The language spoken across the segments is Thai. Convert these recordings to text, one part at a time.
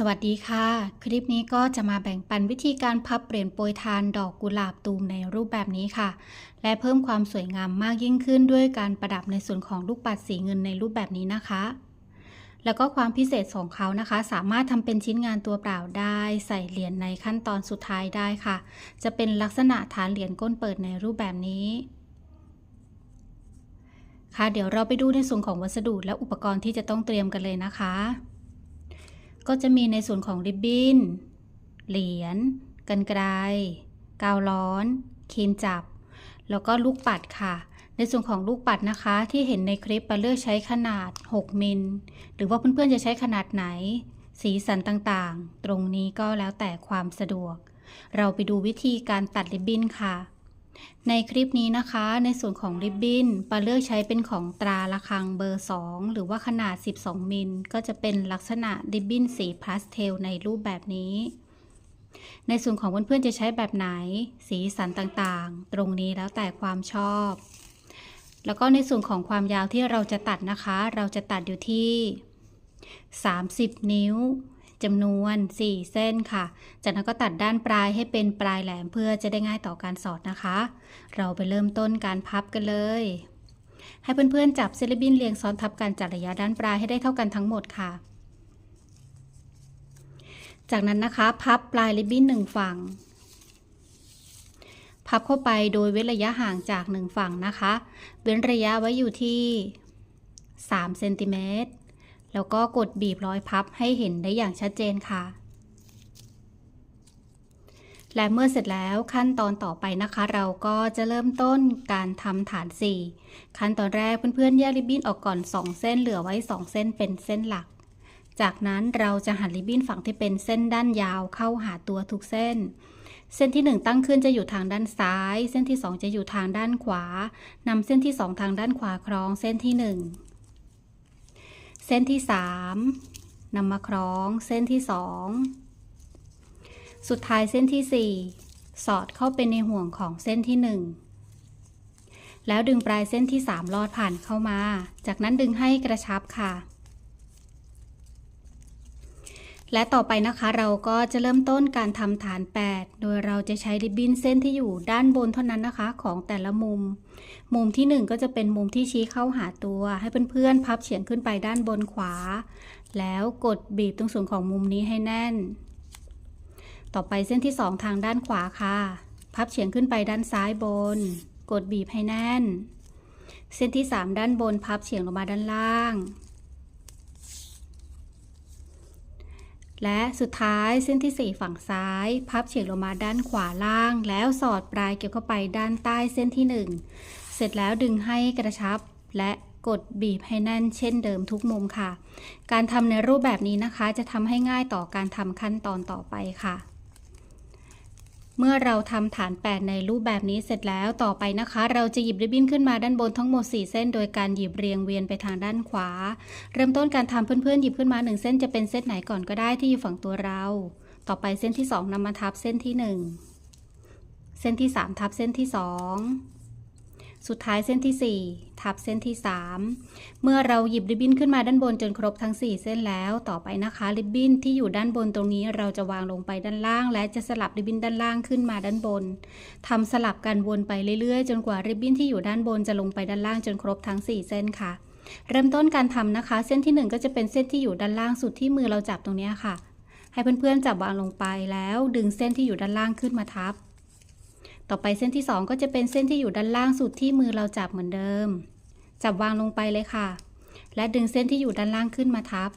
สวัสดีค่ะ คลิปนี้ก็จะมาแบ่งปันวิธีการพับเปลี่ยนโปรยทานดอกกุหลาบตูมในรูปแบบนี้ค่ะ และเพิ่มความสวยงามมากยิ่งขึ้นด้วยการประดับในส่วนของลูกปัดสีเงินในรูปแบบนี้นะคะ แล้วก็ความพิเศษของเขานะคะ สามารถทำเป็นชิ้นงานตัวเปล่าได้ ใส่เหรียญในขั้นตอนสุดท้ายได้ค่ะ จะเป็นลักษณะฐานเหรียญก้นเปิดในรูปแบบนี้ค่ะเดี๋ยวเราไปดูในส่วนของวัสดุและอุปกรณ์ที่จะต้องเตรียมกันเลยนะคะ ก็จะมีในส่วนของริบบิ้น เหรียญกันไกรกาวร้อน ครีมจับ แล้วก็ลูกปัดค่ะ ในส่วนของลูกปัดนะคะที่เห็นในคลิปปาเลือกใช้ขนาด 6 มิล หรือว่าเพื่อนๆจะใช้ขนาดไหน สีสันต่างๆ ตรงนี้ก็แล้วแต่ความสะดวก เราไปดูวิธีการตัดริบบิ้นค่ะ ในคลิปนี้นะคะในส่วนของริบบิ้นปาเลือกใช้เป็นของตราระฆังเบอร์ 2 หรือว่าขนาด 12 มิล ก็จะเป็นลักษณะริบบิ้นสีพาสเทลในรูปแบบนี้ ในส่วนของเพื่อนๆจะใช้แบบไหน สีสันต่างๆ ตรงนี้แล้วแต่ความชอบ แล้วก็ในส่วนของความยาวที่เราจะตัดนะคะ เราจะตัดอยู่ที่ 30 นิ้ว จำนวน 4 เส้นค่ะ จากนั้นก็ตัดด้านปลายให้เป็นปลายแหลมเพื่อจะได้ง่ายต่อการสอดนะคะ เราไปเริ่มต้นการพับกันเลย ให้เพื่อนๆจับเซเลบินเรียงซ้อนทับกันจากระยะด้านปลายให้ได้เท่ากันทั้งหมดค่ะ จากนั้นนะคะ พับปลายริบบิ้นหนึ่งฝั่ง พับเข้าไปโดยเว้นระยะห่างจากหนึ่งฝั่งนะคะ เว้นระยะไว้อยู่ที่3เซนติเมตร แล้วก็กดบีบร้อยพับให้เห็นได้อย่างชัดเจนค่ะ และเมื่อเสร็จแล้วขั้นตอนต่อไปนะคะ เราก็จะเริ่มต้นการทำฐาน 4 ขั้นตอนแรกเพื่อนๆแยกริบบิ้นออกก่อน 2 เส้นเหลือไว้ 2 เส้นเป็นเส้นหลัก จากนั้นเราจะหันริบบิ้นฝั่งที่เป็นเส้นด้านยาวเข้าหาตัวทุกเส้นเส้นที่ 1 ตั้งขึ้นจะอยู่ทางด้านซ้าย เส้นที่ 2 จะอยู่ทางด้านขวานำเส้นที่ 2 ทางด้านขวาคล้องเส้นที่ 1 เส้นที่สามนำมาคล้องเส้นที่สองสุดท้ายเส้นที่สี่สอดเข้าไปในห่วงของเส้นที่หนึ่งแล้วดึงปลายเส้นที่สามลอดผ่านเข้ามา จากนั้นดึงให้กระชับค่ะ และต่อไปนะคะเราก็จะเริ่มต้นการทำฐาน 8 โดยเราจะใช้ริบบิ้นเส้นที่อยู่ด้านบนเท่านั้นนะคะของแต่ละมุม มุมที่ 1 ก็จะเป็นมุมที่ชี้เข้าหาตัว ให้เพื่อนๆพับเฉียงขึ้นไปด้านบนขวา แล้วกดบีบตรงส่วนของมุมนี้ให้แน่น ต่อไปเส้นที่ 2 ทางด้านขวาค่ะ พับเฉียงขึ้นไปด้านซ้ายบน กดบีบให้แน่น เส้นที่ 3 ด้านบนพับเฉียงลงมาด้านล่าง และสุดท้ายเส้นที่ 4 ฝั่งซ้าย พับเฉียงลงมาด้านขวาล่าง แล้วสอดปลายเก็บเข้าไปด้านใต้เส้นที่ 1 เสร็จแล้วดึงให้กระชับและกดบีบให้แน่นเช่นเดิมทุกมุมค่ะ การทำในรูปแบบนี้นะคะ จะทำให้ง่ายต่อการทำขั้นตอนต่อไปค่ะ เมื่อเราทำฐาน 8 ในรูปแบบนี้เสร็จแล้วต่อไปนะคะ เราจะหยิบริบบิ้นขึ้นมาด้านบนทั้งหมด 4 เส้น โดยการหยิบเรียงเวียนไปทางด้านขวา เริ่มต้นการทำเพื่อนๆหยิบขึ้นมา 1 เส้นจะเป็นเส้นไหนก่อนก็ได้ที่อยู่ฝั่งตัวเรา ต่อไปเส้นที่ 2นำมาทับเส้นที่ 1 เส้นที่ 3 ทับเส้นที่ 2 สุดท้ายเส้นที่ 4 ทับเส้นที่ 3 เมื่อเราหยิบริบบิ้นขึ้นมาด้านบนจนครบทั้ง 4 เส้นแล้ว ต่อไปนะคะ ริบบิ้นที่อยู่ด้านบนตรงนี้เราจะวางลงไปด้านล่าง และจะสลับริบบิ้นด้านล่างขึ้นมาด้านบนทำสลับกันวนไปเรื่อยๆ จนกว่าริบบิ้นที่อยู่ด้านบนจะลงไปด้านล่างจนครบทั้ง 4 เส้นค่ะ เริ่มต้นการทำนะคะ เส้นที่ 1 ก็จะเป็นเส้นที่อยู่ด้านล่างสุดที่มือเราจับตรงนี้ค่ะ ให้เพื่อนๆจับวางลงไปแล้วดึงเส้นที่อยู่ด้านล่างขึ้นมาทับ ต่อไปเส้นที่ 2 ก็จะเป็นเส้นที่อยู่ด้านล่างสุดที่มือเราจับเหมือนเดิม จับวางลงไปเลยค่ะ และดึงเส้นที่อยู่ด้านล่างขึ้นมาทับ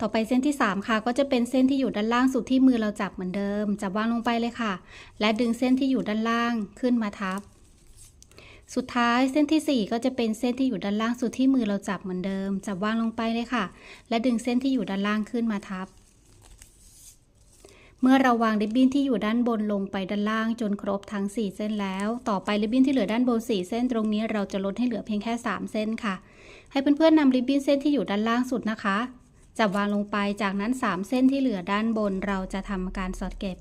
ต่อไปเส้นที่ 3 ค่ะ ก็จะเป็นเส้นที่อยู่ด้านล่างสุดที่มือเราจับเหมือนเดิม จับวางลงไปเลยค่ะ และดึงเส้นที่อยู่ด้านล่างขึ้นมาทับ สุดท้ายเส้นที่ 4 ก็จะเป็นเส้นที่อยู่ด้านล่างสุดที่มือเราจับเหมือนเดิม จับวางลงไปเลยค่ะ และดึงเส้นที่อยู่ด้านล่างขึ้นมาทับ เมื่อเราวางริบบิ้นที่อยู่ด้านบนลงไปด้านล่างจนครบทั้ง 4 เส้นแล้ว ต่อไปริบบิ้นที่เหลือด้านบน 4 เส้นตรงนี้เราจะลดให้เหลือเพียงแค่ 3 เส้นค่ะ ให้เพื่อนๆนำริบบิ้นเส้นที่อยู่ด้านล่างสุดนะคะจับวางลงไปจากนั้น 3 เส้นที่เหลือด้านบนเราจะทำการสอดเก็บ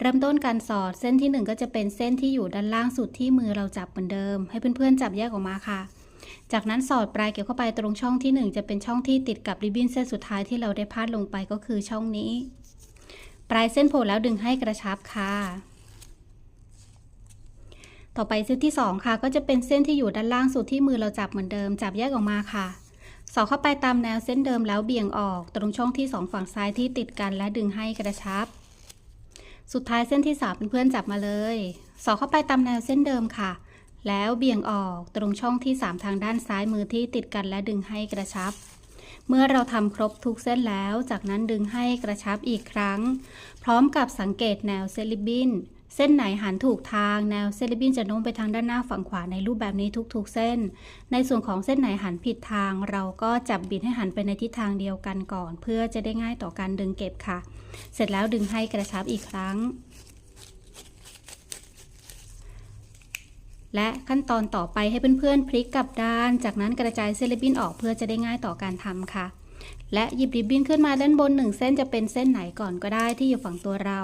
เริ่มต้นการสอดเส้นที่ 1 ก็จะเป็นเส้นที่อยู่ด้านล่างสุดที่มือเราจับเหมือนเดิม ให้เพื่อนๆจับแยกออกมาค่ะ จากนั้นสอดปลายเกี่ยวเข้าไปตรงช่องที่ 1 จะเป็นช่องที่ติดกับริบบิ้นเส้นสุดท้ายที่เราได้พาดลงไปก็คือช่องนี้ ปลายเส้นโผล่แล้วดึงให้กระชับค่ะ ต่อไปเส้นที่ 2 ค่ะ ก็จะเป็นเส้นที่อยู่ด้านล่างสุดที่มือเราจับเหมือนเดิม จับแยกออกมาค่ะ สอดเข้าไปตามแนวเส้นเดิมแล้วเบี่ยงออก ตรงช่องที่ 2 ฝั่งซ้ายที่ติดกันและดึงให้กระชับ สุดท้ายเส้นที่3เพื่อนๆจับมาเลย สอดเข้าไปตามแนวเส้นเดิมค่ะ แล้วเบี่ยงออกตรงช่องที่ 3 ทางด้านซ้ายมือที่ติดกันและดึงให้กระชับ เมื่อเราทำครบทุกเส้นแล้ว จากนั้นดึงให้กระชับอีกครั้ง พร้อมกับสังเกตแนวเซลิบินเส้นไหนหันถูกทางแนวเซลิบินจะโน้มไปทางด้านหน้าฝั่งขวาในรูปแบบนี้ทุกๆเส้น ในส่วนของเส้นไหนหันผิดทาง เราก็จับบิดให้หันไปในทิศทางเดียวกันก่อน เพื่อจะได้ง่ายต่อการดึงเก็บค่ะ เสร็จแล้วดึงให้กระชับอีกครั้ง และขั้นตอนต่อไปให้เพื่อนๆพลิกกลับด้าน จากนั้นกระจายเส้นริบบิ้นออกเพื่อจะได้ง่ายต่อการทำค่ะ และหยิบริบบิ้นขึ้นมาด้านบนหนึ่งเส้นจะเป็นเส้นไหนก่อนก็ได้ที่อยู่ฝั่งตัวเรา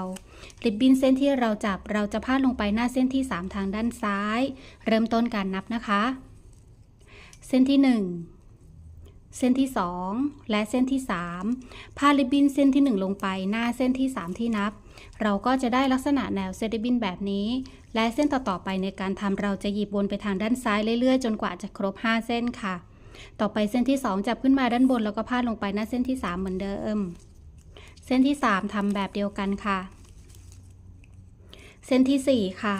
ริบบิ้นเส้นที่เราจับเราจะพาดลงไปหน้าเส้นที่ 3 ทางด้านซ้าย เริ่มต้นการนับนะคะ เส้นที่ 1เส้นที่ 2 และเส้นที่ 3 พาดริบบิ้นเส้นที่ 1 ลงไปหน้าเส้นที่ 3 ที่นับ เราก็จะได้ลักษณะแนวเส้นริบินแบบนี้ และเส้นต่อๆไปในการทำเราจะหยิบวนไปทางด้านซ้ายเรื่อยๆ จนกว่าจะครบ 5 เส้นค่ะ ต่อไปเส้นที่ 2 จับขึ้นมาด้านบนแล้วก็พาดลงไปหน้าเส้นที่ 3 เหมือนเดิม เส้นที่ 3ทำแบบเดียวกันค่ะ เส้นที่ 4 ค่ะ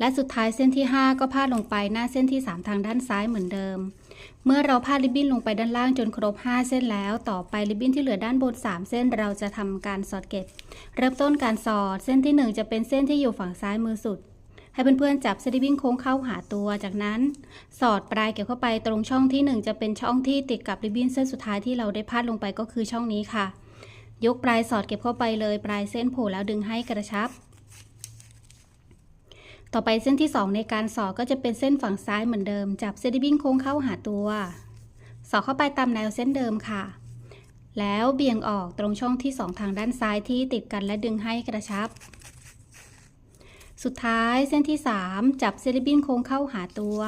และสุดท้ายเส้นที่ 5 ก็พาดลงไปหน้าเส้นที่ 3 ทางด้านซ้ายเหมือนเดิม เมื่อเราพาดริบบิ้นลงไปด้านล่างจนครบ 5 เส้นแล้ว ต่อไปริบบิ้นที่เหลือด้านบน 3 เส้นเราจะทำการสอดเก็บ เริ่มต้นการสอดเส้นที่ 1 จะเป็นเส้นที่อยู่ฝั่งซ้ายมือสุด ให้เพื่อนๆจับเส้นริบบิ้นโค้งเข้าหาตัว จากนั้นสอดปลายเกี่ยวเข้าไปตรงช่องที่ 1 จะเป็นช่องที่ติดกับริบบิ้นเส้นสุดท้ายที่เราได้พาดลงไปก็คือช่องนี้ค่ะ ยกปลายสอดเก็บเข้าไปเลยปลายเส้นโผล่แล้วดึงให้กระชับ ต่อไปเส้นที่ 2 ในการสอดก็จะเป็นเส้นฝั่งซ้ายเหมือนเดิม จับเส้นริบิ้นโค้งเข้าหาตัว สอดเข้าไปตามแนวเส้นเดิมค่ะ แล้วเบี่ยงออกตรงช่องที่ 2 ทางด้านซ้ายที่ติดกันและดึงให้กระชับ สุดท้ายเส้นที่ 3 จับเซริบบินโค้งเข้าหาตัว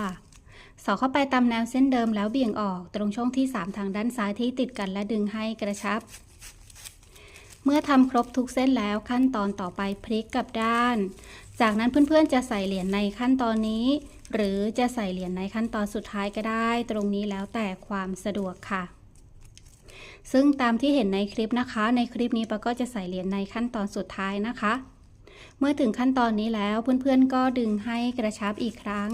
สอดเข้าไปตามแนวเส้นเดิมแล้วเบี่ยงออกตรงช่องที่ 3 ทางด้านซ้ายที่ติดกันและดึงให้กระชับ เมื่อทำครบทุกเส้นแล้วขั้นตอนต่อไปพลิกกลับด้าน จากนั้นเพื่อนๆจะใส่เหรียญในขั้นตอนนี้ หรือจะใส่เหรียญในขั้นตอนสุดท้ายก็ได้ ตรงนี้แล้วแต่ความสะดวกค่ะ ซึ่งตามที่เห็นในคลิปนะคะ ในคลิปนี้ปาก็จะใส่เหรียญในขั้นตอนสุดท้ายนะคะ เมื่อถึงขั้นตอนนี้แล้วเพื่อนๆก็ดึงให้กระชับอีกครั้ง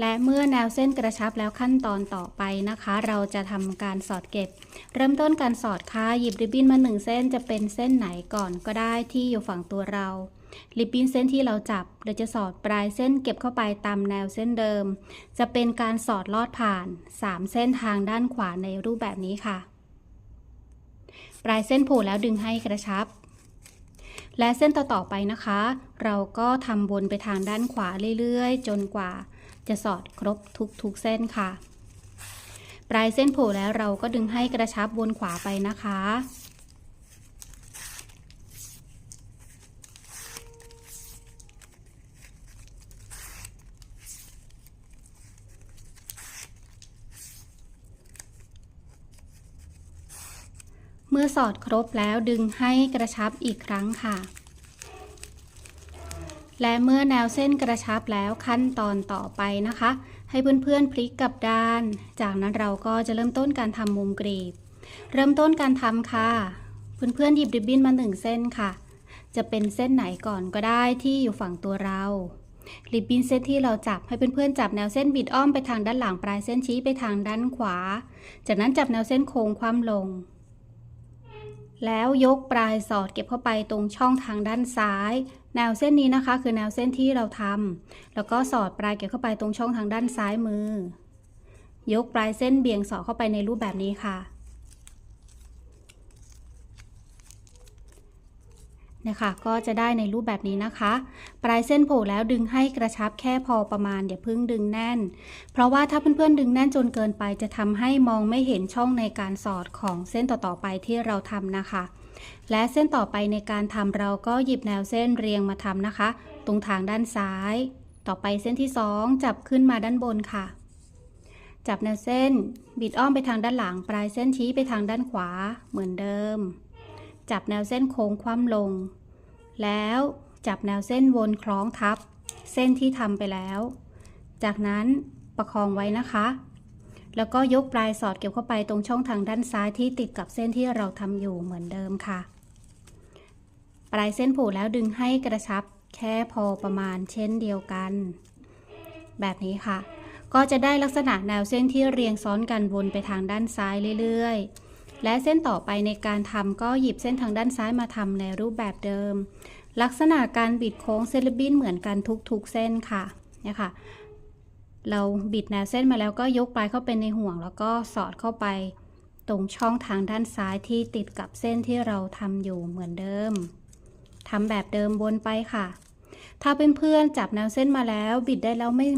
และเมื่อแนวเส้นกระชับแล้วขั้นตอนต่อไปนะคะ เราจะทำการสอดเก็บ เริ่มต้นการสอดค่ะหยิบริบบิ้นมาหนึ่งเส้นจะเป็นเส้นไหนก่อนก็ได้ที่อยู่ฝั่งตัวเราริบบิ้นเส้นที่เราจับเราจะสอดปลายเส้นเก็บเข้าไปตามแนวเส้นเดิม จะเป็นการสอดลอดผ่าน 3 เส้นทางด้านขวาในรูปแบบนี้ค่ะ ปลายเส้นโผล่แล้วดึงให้กระชับ และเส้นต่อๆไปนะคะ เราก็ทำวนไปทางด้านขวาเรื่อยๆ จนกว่า จะสอดครบทุกๆเส้นค่ะ ปลายเส้นโผล่แล้วเราก็ดึงให้กระชับวนขวาไปนะคะเมื่อสอดครบแล้วดึงให้กระชับอีกครั้งค่ะ และเมื่อแนวเส้นกระชับแล้วขั้นตอนต่อไปนะคะ ให้เพื่อนๆพลิกกลับด้าน จากนั้นเราก็จะเริ่มต้นการทำมุมกรีบ เริ่มต้นการทำค่ะ เพื่อนๆหยิบริบบิ้นมาหนึ่งเส้นค่ะ จะเป็นเส้นไหนก่อนก็ได้ที่อยู่ฝั่งตัวเราริบบิ้นเส้นที่เราจับให้เพื่อนๆจับแนวเส้นบิดอ้อมไปทางด้านหลังปลายเส้นชี้ไปทางด้านขวา จากนั้นจับแนวเส้นโค้งคว่ำลง แล้วยกปลายสอดเก็บเข้าไปตรงช่องทางด้านซ้าย แนวเส้นนี้นะคะ คือแนวเส้นที่เราทำแล้วก็สอดปลายเก็บเข้าไปตรงช่องทางด้านซ้ายมือ ยกปลายเส้นเบี่ยงสอดเข้าไปในรูปแบบนี้ค่ะนะคะก็จะได้ในรูปแบบนี้นะคะ ปลายเส้นโผล่แล้วดึงให้กระชับแค่พอประมาณอย่าเพิ่งดึงแน่น เพราะว่าถ้าเพื่อนๆดึงแน่นจนเกินไปจะทำให้มองไม่เห็นช่องในการสอดของเส้นต่อๆไปที่เราทำนะคะ และเส้นต่อไปในการทำเราก็หยิบแนวเส้นเรียงมาทำนะคะ ตรงทางด้านซ้าย ต่อไปเส้นที่ 2 จับขึ้นมาด้านบนค่ะ จับแนวเส้น บิดอ้อมไปทางด้านหลัง ปลายเส้นชี้ไปทางด้านขวาเหมือนเดิม จับแนวเส้นโค้งคว่ำลง แล้วจับแนวเส้นวนคล้องทับ เส้นที่ทำไปแล้ว จากนั้นประคองไว้นะคะ แล้วก็ยกปลายสอดเก็บเข้าไปตรงช่องทางด้านซ้ายที่ติดกับเส้นที่เราทำอยู่เหมือนเดิมค่ะ ปลายเส้นผูกแล้วดึงให้กระชับแค่พอประมาณเช่นเดียวกัน แบบนี้ค่ะ ก็จะได้ลักษณะแนวเส้นที่เรียงซ้อนกันวนไปทางด้านซ้ายเรื่อยๆ และเส้นต่อไปในการทำก็หยิบเส้นทางด้านซ้ายมาทำในรูปแบบเดิม ลักษณะการบิดโค้งเซเลบินเหมือนกันทุกๆเส้นค่ะเนี่ยค่ะ เราบิดแนวเส้นมาแล้วก็ยกปลายเข้าไปในห่วง แล้วก็สอดเข้าไปตรงช่องทางด้านซ้ายที่ติดกับเส้นที่เราทำอยู่เหมือนเดิมทำแบบเดิมวนไปค่ะ ถ้าเพื่อนๆจับแนวเส้นมาแล้ว บิดได้แล้วไม่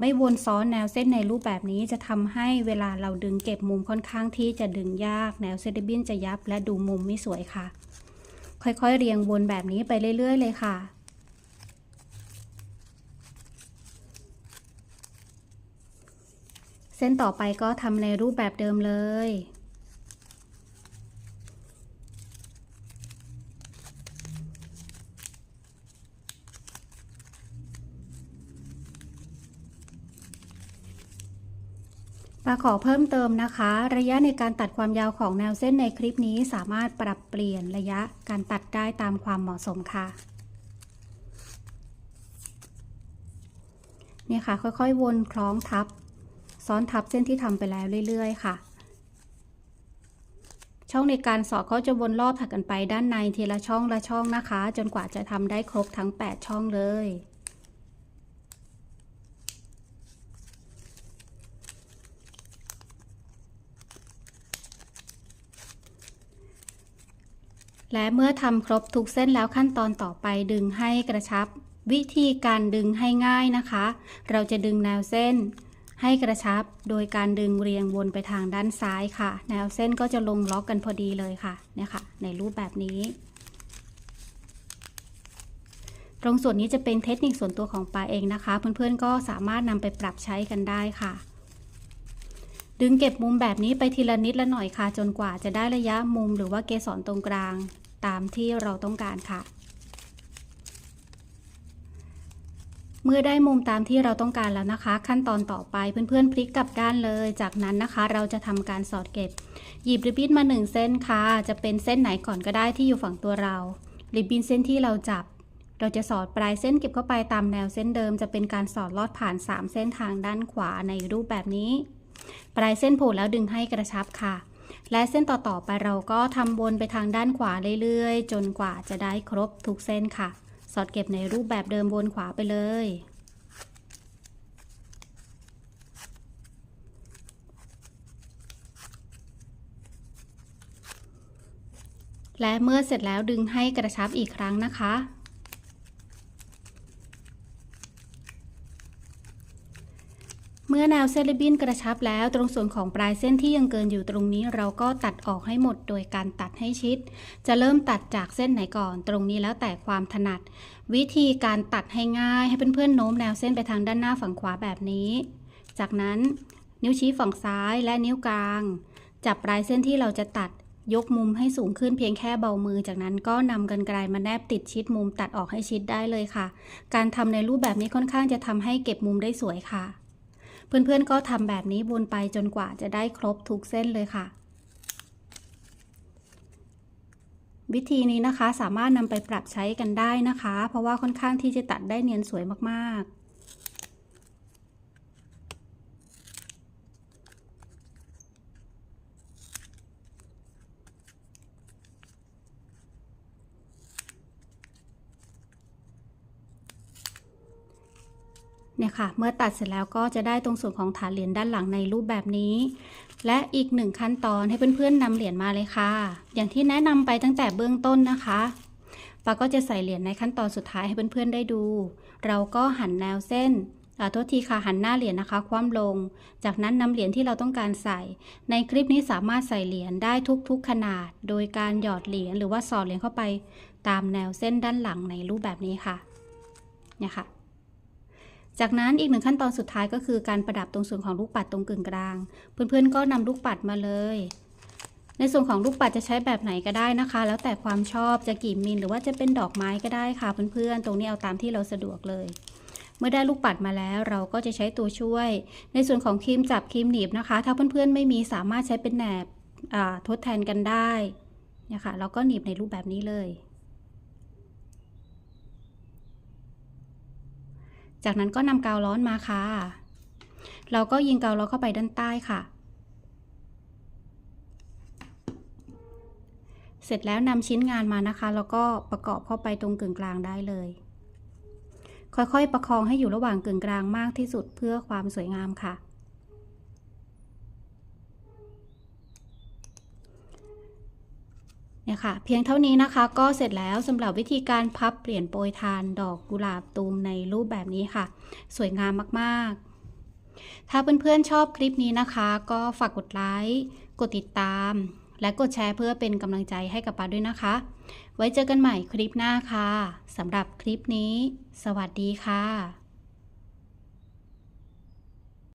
ไม่วนซ้อนแนวเส้นในรูปแบบนี้จะทำให้เวลาเราดึงเก็บมุมค่อนข้างที่จะดึงยากแนวเซเลบินจะยับและดูมุมไม่สวยค่ะ ค่อยๆเรียงวนแบบนี้ไปเรื่อย ๆ เลยค่ะ เส้นต่อไปก็ทำในรูปแบบเดิมเลยปาขอเพิ่มเติมนะคะ ระยะในการตัดความยาวของแนวเส้นในคลิปนี้สามารถปรับเปลี่ยนระยะการตัดได้ตามความเหมาะสมค่ะเนี่ยค่ะ ค่อยๆ วนคล้องทับ ซ้อนทับเส้นที่ทำไปแล้วเรื่อยๆ ค่ะ ช่องในการสอดเขาจะวนรอบถักกันไปด้านในทีละช่องละช่องนะคะ จนกว่าจะทำได้ครบทั้ง 8 ช่องเลยและเมื่อทำครบทุกเส้นแล้วขั้นตอนต่อไปดึงให้กระชับ วิธีการดึงให้ง่ายนะคะ เราจะดึงแนวเส้น ให้กระชับโดยการดึงเรียงวนไปทางด้านซ้ายค่ะ แนวเส้นก็จะลงล็อกกันพอดีเลยค่ะเนี่ยค่ะ ในรูปแบบนี้ ตรงส่วนนี้จะเป็นเทคนิคส่วนตัวของปาเองนะคะ เพื่อนๆก็สามารถนำไปปรับใช้กันได้ค่ะ ดึงเก็บมุมแบบนี้ไปทีละนิดละหน่อยค่ะ จนกว่าจะได้ระยะมุมหรือว่าเกสรตรงกลาง ตามที่เราต้องการค่ะ เมื่อได้มุมตามที่เราต้องการแล้วนะคะ ขั้นตอนต่อไปเพื่อนๆพลิกกลับด้านเลย จากนั้นนะคะ เราจะทำการสอดเก็บ หยิบริบบิ้นมา 1 เส้นค่ะ จะเป็นเส้นไหนก่อนก็ได้ที่อยู่ฝั่งตัวเราริบบิ้นเส้นที่เราจับ เราจะสอดปลายเส้นเก็บเข้าไปตามแนวเส้นเดิม จะเป็นการสอดลอดผ่าน 3 เส้นทางด้านขวาในรูปแบบนี้ ปลายเส้นโผล่แล้วดึงให้กระชับค่ะและเส้นต่อๆไปเราก็ทำวนไปทางด้านขวาเรื่อยๆ จนกว่าจะได้ครบทุกเส้นค่ะ อดเก็บในรูปแบบเดิมวนขวาไปเลย และเมื่อเสร็จแล้วดึงให้กระชับอีกครั้งนะคะ เมื่อแนวเส้นริบบิ้นกระชับแล้ว ตรงส่วนของปลายเส้นที่ยังเกินอยู่ตรงนี้ เราก็ตัดออกให้หมดโดยการตัดให้ชิด จะเริ่มตัดจากเส้นไหนก่อน ตรงนี้แล้วแต่ความถนัด วิธีการตัดให้ง่าย ให้เพื่อนๆโน้มแนวเส้นไปทางด้านหน้าฝั่งขวาแบบนี้ จากนั้นนิ้วชี้ฝั่งซ้ายและนิ้วกลาง จับปลายเส้นที่เราจะตัดยกมุมให้สูงขึ้นเพียงแค่เบามือ จากนั้นก็นำกันไกลมาแนบติดชิดมุมตัดออกให้ชิดได้เลยค่ะ การทำในรูปแบบนี้ค่อนข้างจะทำให้เก็บมุมได้สวยค่ะ เพื่อนๆก็ทำแบบนี้วนไปจนกว่าจะได้ครบทุกเส้นเลยค่ะ วิธีนี้นะคะสามารถนำไปปรับใช้กันได้นะคะ เพราะว่าค่อนข้างที่จะตัดได้เนียนสวยมากๆ เนี่ยค่ะ เมื่อตัดเสร็จแล้วก็จะได้ตรงส่วนของฐานเหรียญด้านหลังในรูปแบบนี้ และอีกหนึ่งขั้นตอนให้เพื่อนๆนำเหรียญมาเลยค่ะ อย่างที่แนะนำไปตั้งแต่เบื้องต้นนะคะปาก็จะใส่เหรียญในขั้นตอนสุดท้ายให้เพื่อนๆได้ดู เราก็หันแนวเส้นอ่าโทษทีค่ะหันหน้าเหรียญนะคะ คว่ำลง จากนั้นนำเหรียญที่เราต้องการใส่ ในคลิปนี้สามารถใส่เหรียญได้ทุกๆขนาด โดยการหยอดเหรียญหรือว่าสอดเหรียญเข้าไป ตามแนวเส้นด้านหลังในรูปแบบนี้ค่ะเนี่ยค่ะ จากนั้นอีกหนึ่งขั้นตอนสุดท้ายก็คือการประดับตรงส่วนของลูกปัดตรงกึ่งกลาง เพื่อนๆก็นำลูกปัดมาเลย ในส่วนของลูกปัดจะใช้แบบไหนก็ได้นะคะ แล้วแต่ความชอบจะกี่มิลหรือว่าจะเป็นดอกไม้ก็ได้ค่ะเพื่อนๆ ตรงนี้เอาตามที่เราสะดวกเลยเมื่อได้ลูกปัดมาแล้วเราก็จะใช้ตัวช่วย ในส่วนของครีมจับครีมหนีบนะคะ ถ้าเพื่อนๆไม่มีสามารถใช้เป็นแหนบทดแทนกันได้นี่ค่ะเราก็หนีบในรูปแบบนี้เลย จากนั้นก็นำกาวร้อนมาค่ะ เราก็ยิงกาวร้อนเข้าไปด้านใต้ค่ะ เสร็จแล้วนำชิ้นงานมานะคะ แล้วก็ประกอบเข้าไปตรงกึ่งกลางได้เลย ค่อยๆ ประคองให้อยู่ระหว่างกึ่งกลางมากที่สุดเพื่อความสวยงามค่ะ เนี่ยค่ะ เพียงเท่านี้นะคะก็เสร็จแล้วสำหรับวิธีการพับเปลี่ยนโปรยทานดอกกุหลาบตูมในรูปแบบนี้ค่ะ สวยงามมากๆ ถ้าเพื่อนๆชอบคลิปนี้นะคะ ก็ฝากกดไลค์กดติดตาม และกดแชร์เพื่อเป็นกำลังใจให้กับปาด้วยนะคะ ไว้เจอกันใหม่คลิปหน้าค่ะสำหรับคลิปนี้ สวัสดีค่ะ